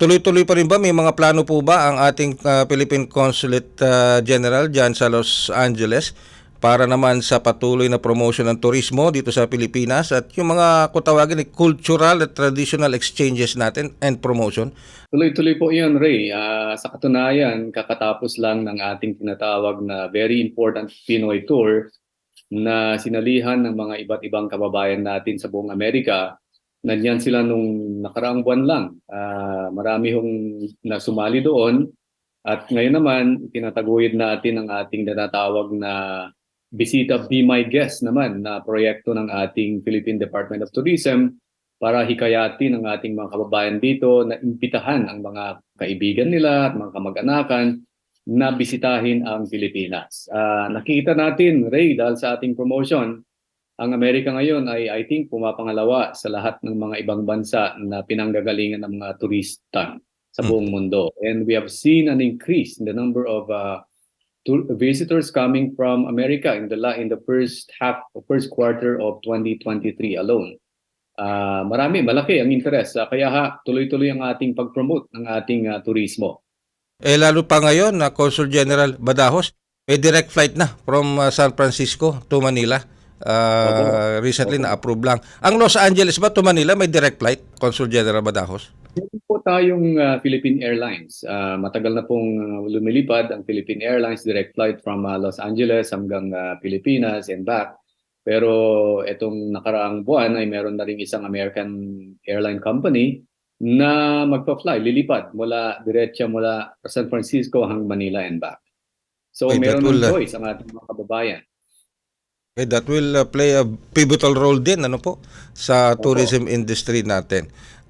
tuloy-tuloy pa rin ba? May mga plano po ba ang ating uh, Philippine Consulate uh, General dyan sa Los Angeles para naman sa patuloy na promotion ng turismo dito sa Pilipinas at yung mga kutawagin cultural at traditional exchanges natin and promotion? Tuloy-tuloy po yun, Ray. Ah, sa katunayan, kakatapos lang ng ating tinatawag na very important Pinoy Tour na sinalihan ng mga iba't ibang kababayan natin sa buong Amerika. Nandiyan sila nung nakaraang buwan lang. Ah, marami hong nasumali doon. At ngayon naman, tinataguyod natin ang ating tinatawag na Bisita Be My Guest naman na proyekto ng ating Philippine Department of Tourism para hikayatin ang ating mga kababayan dito na imbitahan ang mga kaibigan nila at mga kamag-anakan na bisitahin ang Pilipinas. Ah, nakikita natin, Ray, dahil sa ating promotion, ang Amerika ngayon ay I think pumapangalawa sa lahat ng mga ibang bansa na pinanggagalingan ng mga turista sa buong mundo. And we have seen an increase in the number of uh, visitors coming from America in the in the first half first quarter of 2023 alone. Ah, marami, malaki ang interest. Ah, kaya ha, tuloy-tuloy ang ating pag-promote ng ating ah, turismo. Eh lalo pa ngayon na Consul General Badajos, may direct flight na from uh, San Francisco to Manila. Uh, recently na-approve lang. Ang Los Angeles ba to Manila may direct flight, Consul General Badajos? Meron po tayong ah, Philippine Airlines. Ah, matagal na pong lumilipad ang Philippine Airlines direct flight from ah, Los Angeles hanggang ah, Pilipinas and back. Pero itong nakaraang buwan ay meron na rin isang American airline company na magpa-fly, lilipad mula diretso mula San Francisco hanggang Manila and back. So Ay, that meron ng choice ang ating mga kababayan. Eh, that will uh, play a pivotal role din ano po sa tourism industry natin.